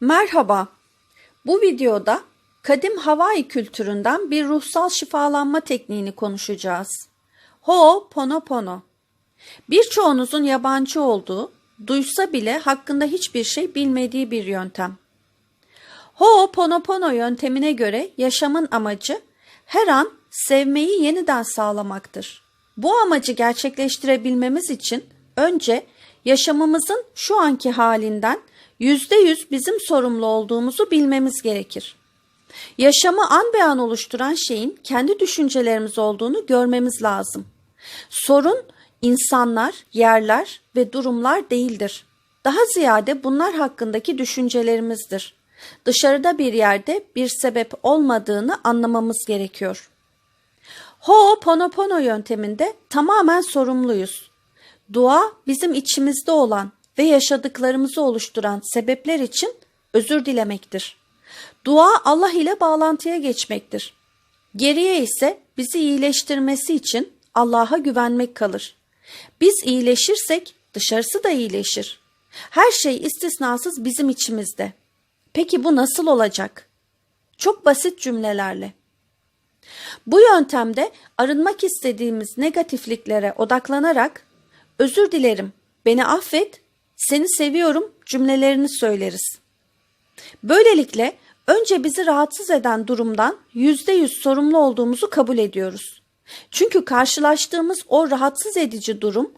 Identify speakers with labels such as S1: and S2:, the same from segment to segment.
S1: Merhaba. Bu videoda kadim Havai kültüründen bir ruhsal şifalanma tekniğini konuşacağız. Ho'oponopono. Birçoğunuzun yabancı olduğu, duysa bile hakkında hiçbir şey bilmediği bir yöntem. Ho'oponopono yöntemine göre yaşamın amacı her an sevmeyi yeniden sağlamaktır. Bu amacı gerçekleştirebilmemiz için önce yaşamımızın şu anki halinden yüzde yüz bizim sorumlu olduğumuzu bilmemiz gerekir. Yaşamı an be an oluşturan şeyin kendi düşüncelerimiz olduğunu görmemiz lazım. Sorun insanlar, yerler ve durumlar değildir. Daha ziyade bunlar hakkındaki düşüncelerimizdir. Dışarıda bir yerde bir sebep olmadığını anlamamız gerekiyor. Ho'oponopono yönteminde tamamen sorumluyuz. Dua bizim içimizde olan ve yaşadıklarımızı oluşturan sebepler için özür dilemektir. Dua Allah ile bağlantıya geçmektir. Geriye ise bizi iyileştirmesi için Allah'a güvenmek kalır. Biz iyileşirsek dışarısı da iyileşir. Her şey istisnasız bizim içimizde. Peki bu nasıl olacak? Çok basit cümlelerle. Bu yöntemde arınmak istediğimiz negatifliklere odaklanarak özür dilerim, beni affet, seni seviyorum cümlelerini söyleriz. Böylelikle önce bizi rahatsız eden durumdan yüzde yüz sorumlu olduğumuzu kabul ediyoruz. Çünkü karşılaştığımız o rahatsız edici durum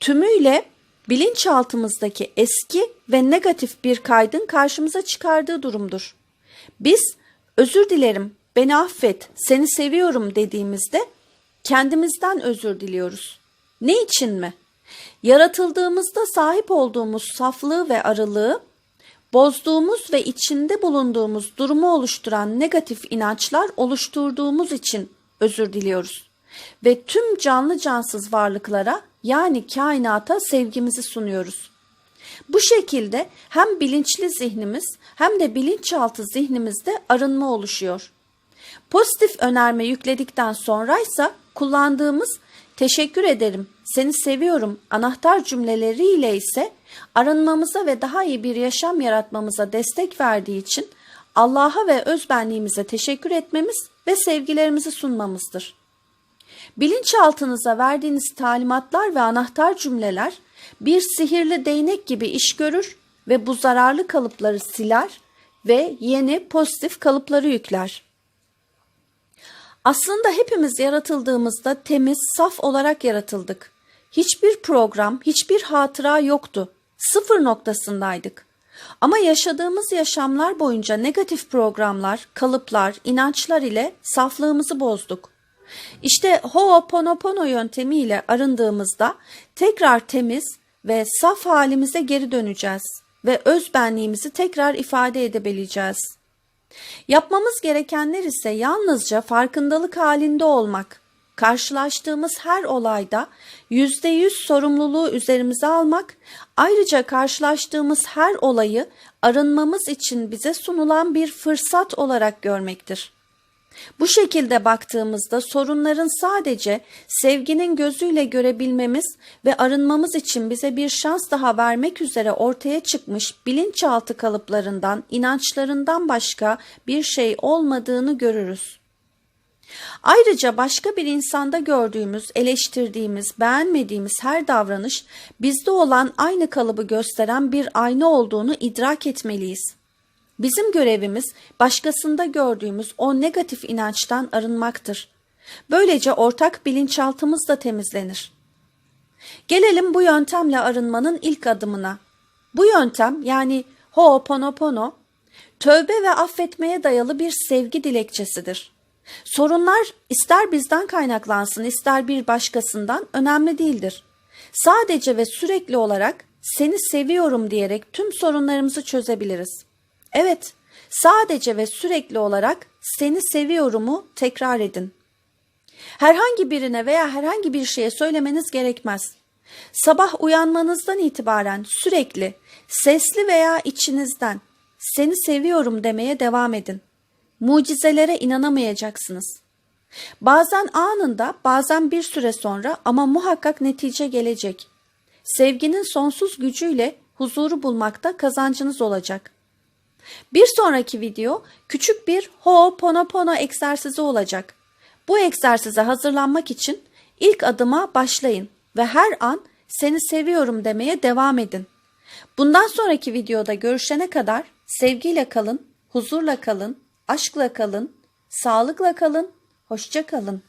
S1: tümüyle bilinçaltımızdaki eski ve negatif bir kaydın karşımıza çıkardığı durumdur. Biz özür dilerim, beni affet, seni seviyorum dediğimizde kendimizden özür diliyoruz. Ne için mi? Yaratıldığımızda sahip olduğumuz saflığı ve arılığı bozduğumuz ve içinde bulunduğumuz durumu oluşturan negatif inançlar oluşturduğumuz için özür diliyoruz. Ve tüm canlı cansız varlıklara yani kainata sevgimizi sunuyoruz. Bu şekilde hem bilinçli zihnimiz hem de bilinçaltı zihnimizde arınma oluşuyor. Pozitif önerme yükledikten sonraysa kullandığımız teşekkür ederim, seni seviyorum anahtar cümleleriyle ise arınmamıza ve daha iyi bir yaşam yaratmamıza destek verdiği için Allah'a ve özbenliğimize teşekkür etmemiz ve sevgilerimizi sunmamızdır. Bilinçaltınıza verdiğiniz talimatlar ve anahtar cümleler bir sihirli değnek gibi iş görür ve bu zararlı kalıpları siler ve yeni pozitif kalıpları yükler. Aslında hepimiz yaratıldığımızda temiz, saf olarak yaratıldık. Hiçbir program, hiçbir hatıra yoktu. Sıfır noktasındaydık. Ama yaşadığımız yaşamlar boyunca negatif programlar, kalıplar, inançlar ile saflığımızı bozduk. İşte Ho'oponopono yöntemiyle arındığımızda tekrar temiz ve saf halimize geri döneceğiz ve öz benliğimizi tekrar ifade edebileceğiz. Yapmamız gerekenler ise yalnızca farkındalık halinde olmak. Karşılaştığımız her olayda yüzde yüz sorumluluğu üzerimize almak, ayrıca karşılaştığımız her olayı arınmamız için bize sunulan bir fırsat olarak görmektir. Bu şekilde baktığımızda sorunların sadece sevginin gözüyle görebilmemiz ve arınmamız için bize bir şans daha vermek üzere ortaya çıkmış bilinçaltı kalıplarından, inançlarından başka bir şey olmadığını görürüz. Ayrıca başka bir insanda gördüğümüz, eleştirdiğimiz, beğenmediğimiz her davranış bizde olan aynı kalıbı gösteren bir ayna olduğunu idrak etmeliyiz. Bizim görevimiz başkasında gördüğümüz o negatif inançtan arınmaktır. Böylece ortak bilinçaltımız da temizlenir. Gelelim bu yöntemle arınmanın ilk adımına. Bu yöntem yani Ho'oponopono, tövbe ve affetmeye dayalı bir sevgi dilekçesidir. Sorunlar ister bizden kaynaklansın ister bir başkasından önemli değildir. Sadece ve sürekli olarak seni seviyorum diyerek tüm sorunlarımızı çözebiliriz. Evet, sadece ve sürekli olarak seni seviyorumu tekrar edin. Herhangi birine veya herhangi bir şeye söylemeniz gerekmez. Sabah uyanmanızdan itibaren sürekli sesli veya içinizden seni seviyorum demeye devam edin. Mucizelere inanamayacaksınız. Bazen anında, bazen bir süre sonra ama muhakkak netice gelecek. Sevginin sonsuz gücüyle huzuru bulmakta kazancınız olacak. Bir sonraki video küçük bir Ho'oponopono egzersizi olacak. Bu egzersize hazırlanmak için ilk adıma başlayın ve her an seni seviyorum demeye devam edin. Bundan sonraki videoda görüşene kadar sevgiyle kalın, huzurla kalın, aşkla kalın, sağlıkla kalın, hoşça kalın.